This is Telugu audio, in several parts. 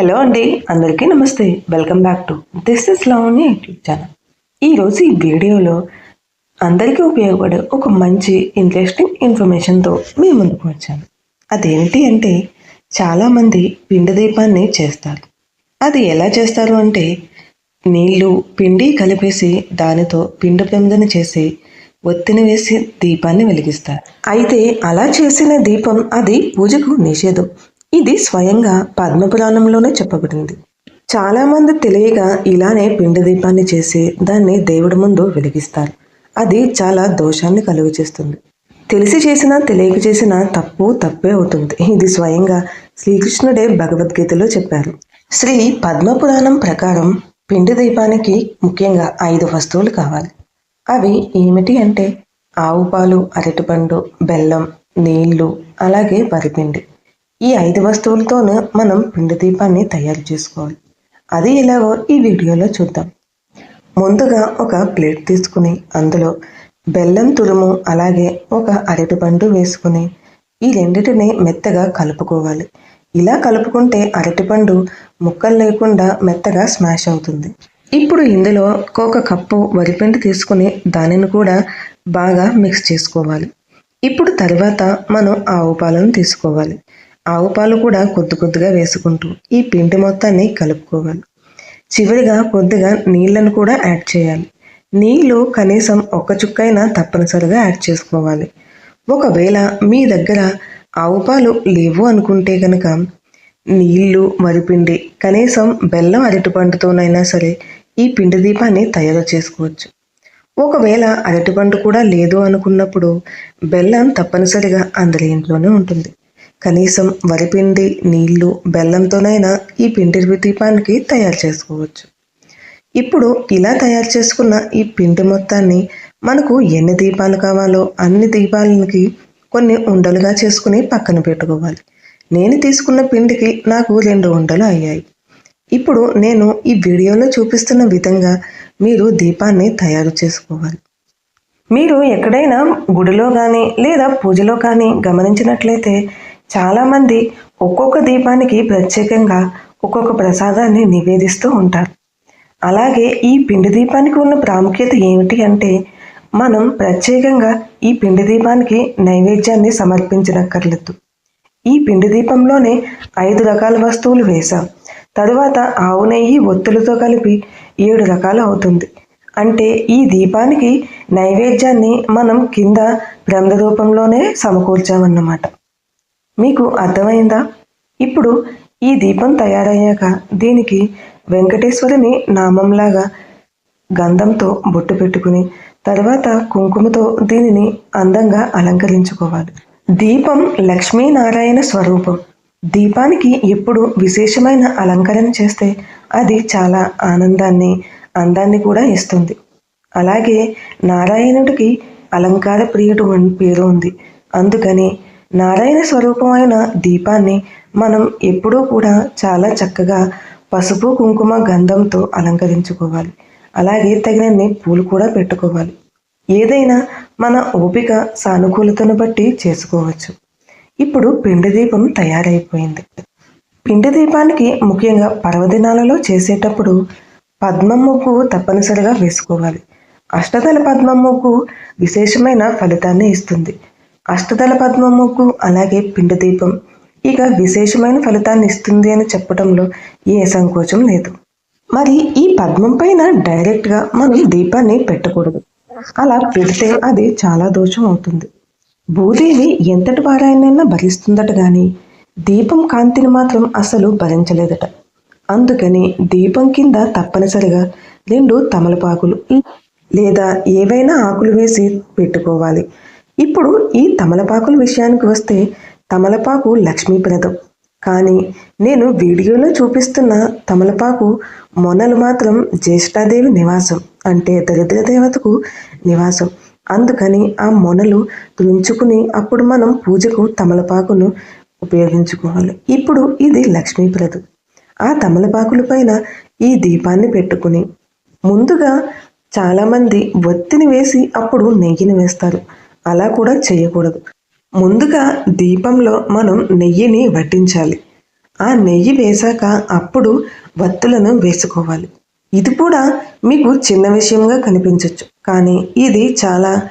హలో అండి అందరికీ నమస్తే. Welcome back to this is లవ్ని యూట్యూబ్ ఛానల్. ఈరోజు ఈ వీడియోలో అందరికీ ఉపయోగపడే ఒక మంచి ఇంట్రెస్టింగ్ ఇన్ఫర్మేషన్తో మీ ముందుకు వచ్చాను. అదేంటి అంటే చాలామంది పిండి దీపాన్ని చేస్తారు. అది ఎలా చేస్తారు అంటే నీళ్ళు పిండి కలిపేసి దానితో పిండి పెందని చేసి ఒత్తిని వేసి దీపాన్ని వెలిగిస్తారు. అయితే అలా చేసిన దీపం అది పూజకు నిషేధం. ఇది స్వయంగా పద్మపురాణంలోనే చెప్పబడింది. చాలామంది తెలియగా తెలియక ఇలానే పిండి దీపాన్ని చేసి దాన్ని దేవుడి ముందు వెలిగిస్తారు. అది చాలా దోషాన్ని కలుగు చేస్తుంది తెలిసి చేసినా తెలియక చేసినా తప్పు తప్పే అవుతుంది. ఇది స్వయంగా శ్రీకృష్ణుడే భగవద్గీతలో చెప్పారు. శ్రీ పద్మపురాణం ప్రకారం పిండి దీపానికి ముఖ్యంగా ఐదు వస్తువులు కావాలి. అవి ఏమిటి అంటే ఆవు పాలు అరటిపండు బెల్లం నీళ్ళు అలాగే వరిపిండి. ఈ ఐదు వస్తువులతోనూ మనం పిండి దీపాన్ని తయారు చేసుకోవాలి. అది ఎలాగో ఈ వీడియోలో చూద్దాం. ముందుగా ఒక ప్లేట్ తీసుకుని అందులో బెల్లం తురుము అలాగే ఒక అరటిపండు వేసుకుని ఈ రెండిటిని మెత్తగా కలుపుకోవాలి. ఇలా కలుపుకుంటే అరటిపండు ముక్కలు లేకుండా మెత్తగా స్మాష్ అవుతుంది. ఇప్పుడు ఇందులో ఒక కప్పు వరిపిండి తీసుకుని దానిని కూడా బాగా మిక్స్ చేసుకోవాలి. ఇప్పుడు తర్వాత మనం ఆవు పాలను తీసుకోవాలి. ఆవు పాలు కూడా కొద్ది కొద్దిగా వేసుకుంటూ ఈ పిండి మొత్తాన్ని కలుపుకోవాలి. చివరిగా కొద్దిగా నీళ్ళను కూడా యాడ్ చేయాలి. నీళ్ళు కనీసం ఒక చుక్కైనా తప్పనిసరిగా యాడ్ చేసుకోవాలి. ఒకవేళ మీ దగ్గర ఆవు పాలు లేవు అనుకుంటే కనుక నీళ్ళు వరిపిండి కనీసం బెల్లం అరటిపండుతోనైనా సరే ఈ పిండి దీపాన్ని తయారు చేసుకోవచ్చు. ఒకవేళ అరటిపండు కూడా లేదు అనుకున్నప్పుడు బెల్లం తప్పనిసరిగా అందరి ఇంట్లోనే ఉంటుంది. కనీసం వరిపిండి నీళ్ళు బెల్లంతోనైనా ఈ పిండి దీపానికి తయారు చేసుకోవచ్చు. ఇప్పుడు ఇలా తయారు చేసుకున్న ఈ పిండి మొత్తాన్ని మనకు ఎన్ని దీపాలు కావాలో అన్ని దీపాలకి కొన్ని ఉండలుగా చేసుకుని పక్కన పెట్టుకోవాలి. నేను తీసుకున్న పిండికి నాకు రెండు ఉండలు అయ్యాయి. ఇప్పుడు నేను ఈ వీడియోలో చూపిస్తున్న విధంగా మీరు దీపాన్ని తయారు చేసుకోవాలి. మీరు ఎక్కడైనా గుడిలో కానీ లేదా పూజలో కానీ గమనించినట్లయితే చాలామంది ఒక్కొక్క దీపానికి ప్రత్యేకంగా ఒక్కొక్క ప్రసాదాన్ని నివేదిస్తూ ఉంటారు. అలాగే ఈ పిండి దీపానికి ఉన్న ప్రాముఖ్యత ఏమిటి అంటే మనం ప్రత్యేకంగా ఈ పిండి దీపానికి నైవేద్యాన్ని సమర్పించనక్కర్లేదు. ఈ పిండి దీపంలోనే ఐదు రకాల వస్తువులు వేశాం. తరువాత ఆవు నెయ్యి ఒత్తులతో కలిపి ఏడు రకాలు అవుతుంది. అంటే ఈ దీపానికి నైవేద్యాన్ని మనం కింద బ్రహ్మ రూపంలోనే సమకూర్చామన్నమాట. మీకు అర్థమైందా? ఇప్పుడు ఈ దీపం తయారయ్యాక దీనికి వెంకటేశ్వరుని నామంలాగా గంధంతో బొట్టు పెట్టుకుని తర్వాత కుంకుమతో దీనిని అందంగా అలంకరించుకోవాలి. దీపం లక్ష్మీనారాయణ స్వరూపం. దీపానికి ఎప్పుడు విశేషమైన అలంకరణ చేస్తే అది చాలా ఆనందాన్ని అందాన్ని కూడా ఇస్తుంది. అలాగే నారాయణుడికి అలంకార ప్రియుడు అని పేరు ఉంది. అందుకని నారాయణ స్వరూపమైన దీపాన్ని మనం ఎప్పుడూ కూడా చాలా చక్కగా పసుపు కుంకుమ గంధంతో అలంకరించుకోవాలి. అలాగే తగినన్ని పూలు కూడా పెట్టుకోవాలి. ఏదైనా మన ఓపిక సానుకూలతను బట్టి చేసుకోవచ్చు. ఇప్పుడు పిండి దీపం తయారైపోయింది. పిండి దీపానికి ముఖ్యంగా పర్వదినాలలో చేసేటప్పుడు పద్మం ముగ్గు తప్పనిసరిగా వేసుకోవాలి. అష్టదళ పద్మం ముగ్గు విశేషమైన ఫలితాన్ని ఇస్తుంది. అష్టదళ పద్మం అలాగే పిండి దీపం ఇక విశేషమైన ఫలితాన్ని ఇస్తుంది అని చెప్పడంలో ఏ సంకోచం లేదు. మరి ఈ పద్మం పైన డైరెక్ట్గా మనం దీపాన్ని పెట్టకూడదు. అలా పెడితే అది చాలా దోషం అవుతుంది. భూదేవి ఎంతటి వారాయనైనా భరిస్తుందట కానీ దీపం కాంతిని మాత్రం అసలు భరించలేదట. అందుకని దీపం కింద తప్పనిసరిగా రెండు తమలపాకులు లేదా ఏవైనా ఆకులు వేసి పెట్టుకోవాలి. ఇప్పుడు ఈ తమలపాకుల విషయానికి వస్తే తమలపాకు లక్ష్మీప్రదం కానీ నేను వీడియోలో చూపిస్తున్న తమలపాకు మొనలు మాత్రం జ్యేష్ఠాదేవి నివాసం అంటే దరిద్ర దేవతకు నివాసం. అందుకని ఆ మొనలు తుంచుకుని అప్పుడు మనం పూజకు తమలపాకును ఉపయోగించుకోవాలి. ఇప్పుడు ఇది లక్ష్మీప్రదం ఆ తమలపాకుల పైన ఈ దీపాన్ని పెట్టుకుని ముందుగా చాలామంది ఒత్తిని వేసి అప్పుడు నెయ్యిని వేస్తారు. అలా కూడా చేయకూడదు. ముందుగా దీపంలో మనం నెయ్యిని వడ్డించాలి. ఆ నెయ్యి వేశాక అప్పుడు వత్తులను వేసుకోవాలి. ఇది కూడా మీకు చిన్న విషయంగా కనిపించవచ్చు కానీ ఇది చాలా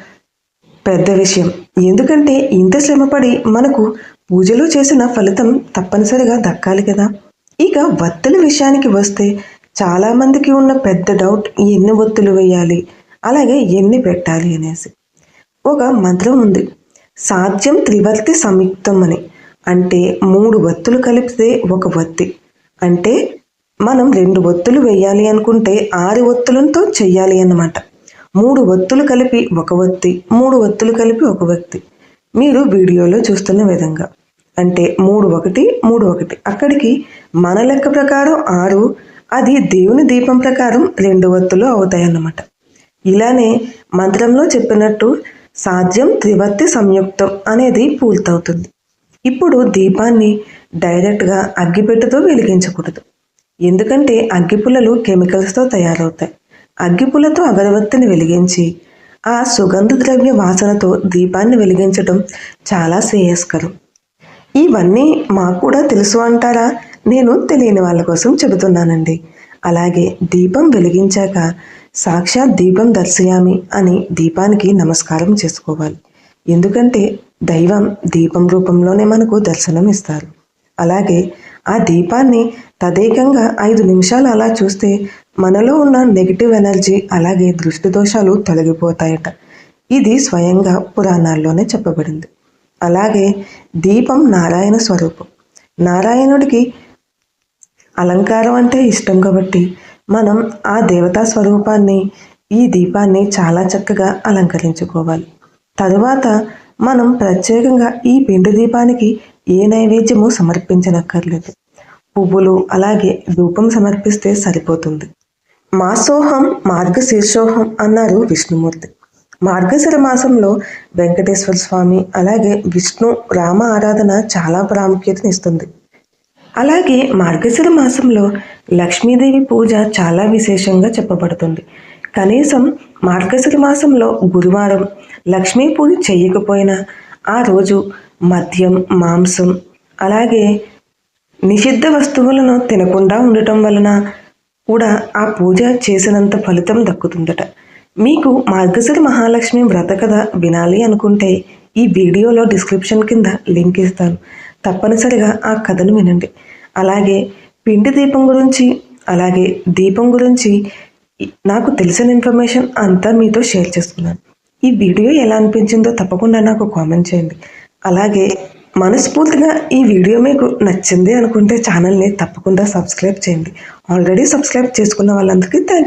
పెద్ద విషయం. ఎందుకంటే ఇంత శ్రమపడి మనకు పూజలో చేసిన ఫలితం తప్పనిసరిగా దక్కాలి కదా. ఇక వత్తుల విషయానికి వస్తే చాలామందికి ఉన్న పెద్ద డౌట్ ఎన్ని ఒత్తులు వేయాలి? అలాగే ఎన్ని పెట్టాలి అనేసి. ఒక మంత్రం ఉంది. సాధ్యం త్రివర్తి సంయుక్తం అని అంటే మూడు వత్తులు కలిపితే ఒక వత్తి. అంటే మనం రెండు ఒత్తులు వేయాలి అనుకుంటే ఆరు ఒత్తులతో చెయ్యాలి అన్నమాట. మూడు ఒత్తులు కలిపి ఒక వత్తి మూడు ఒత్తులు కలిపి ఒక వ్యక్తి మీరు వీడియోలో చూస్తున్న విధంగా. అంటే మూడు ఒకటి మూడు ఒకటి. అక్కడికి మన లెక్క ప్రకారం ఆరు అది దేవుని దీపం ప్రకారం రెండు ఒత్తులు అవుతాయన్నమాట. ఇలానే మంత్రంలో చెప్పినట్టు సాధ్యం త్రివర్తి సంయుక్తం అనేది పూర్తవుతుంది. ఇప్పుడు దీపాన్ని డైరెక్ట్గా అగ్గిపెట్టెతో వెలిగించకూడదు. ఎందుకంటే అగ్గిపుల్లలు కెమికల్స్తో తయారవుతాయి. అగ్గిపుల్లతో అగరవత్తిని వెలిగించి ఆ సుగంధ ద్రవ్య వాసనతో దీపాన్ని వెలిగించడం చాలా శ్రేయస్కరం. ఇవన్నీ మాకు కూడా తెలుసు అంటారా? నేను తెలియని వాళ్ళ కోసం చెబుతున్నానండి. అలాగే దీపం వెలిగించాక సాక్షాత్ దీపం దర్శయామి అని దీపానికి నమస్కారం చేసుకోవాలి. ఎందుకంటే దైవం దీపం రూపంలోనే మనకు దర్శనం ఇస్తారు. అలాగే ఆ దీపాన్ని తదేకంగా ఐదు నిమిషాలు అలా చూస్తే మనలో ఉన్న నెగిటివ్ ఎనర్జీ అలాగే దృష్టి దోషాలు తొలగిపోతాయట. ఇది స్వయంగా పురాణాల్లోనే చెప్పబడింది. అలాగే దీపం నారాయణ స్వరూపం. నారాయణుడికి అలంకారం అంటే ఇష్టం కాబట్టి మనం ఆ దేవతా స్వరూపాన్ని ఈ దీపాన్ని చాలా చక్కగా అలంకరించుకోవాలి. తరువాత మనం ప్రత్యేకంగా ఈ పిండి దీపానికి ఏ నైవేద్యము సమర్పించనక్కర్లేదు. పువ్వులు అలాగే ధూపం సమర్పిస్తే సరిపోతుంది. మాసోహం మార్గశీర్షోహం అన్నారు విష్ణుమూర్తి. మార్గశిర మాసంలో వెంకటేశ్వర స్వామి అలాగే విష్ణు రామ ఆరాధన చాలా ప్రాముఖ్యతనిస్తుంది. అలాగే మార్గశిర మాసంలో లక్ష్మీదేవి పూజ చాలా విశేషంగా చెప్పబడుతుంది. కనీసం మార్గశిర మాసంలో గురువారం లక్ష్మీ పూజ చేయకపోయినా ఆ రోజు మద్యం మాంసం అలాగే నిషిద్ధ వస్తువులను తినకుండా ఉండటం వలన కూడా ఆ పూజ చేసినంత ఫలితం దక్కుతుందట. మీకు మార్గశిర మహాలక్ష్మి వ్రత కథ వినాలి అనుకుంటే ఈ వీడియోలో డిస్క్రిప్షన్ కింద లింక్ ఇస్తాను. తప్పనిసరిగా ఆ కథను వినండి. అలాగే పిండి దీపం గురించి అలాగే దీపం గురించి నాకు తెలిసిన ఇన్ఫర్మేషన్ అంతా మీతో షేర్ చేసుకున్నాను ఈ వీడియో ఎలా అనిపించిందో తప్పకుండా నాకు కామెంట్ చేయండి. అలాగే మనస్ఫూర్తిగా ఈ వీడియో మీకు నచ్చింది అనుకుంటే ఛానల్ని తప్పకుండా సబ్స్క్రైబ్ చేయండి. ఆల్రెడీ సబ్స్క్రైబ్ చేసుకున్న వాళ్ళందరికీ థ్యాంక్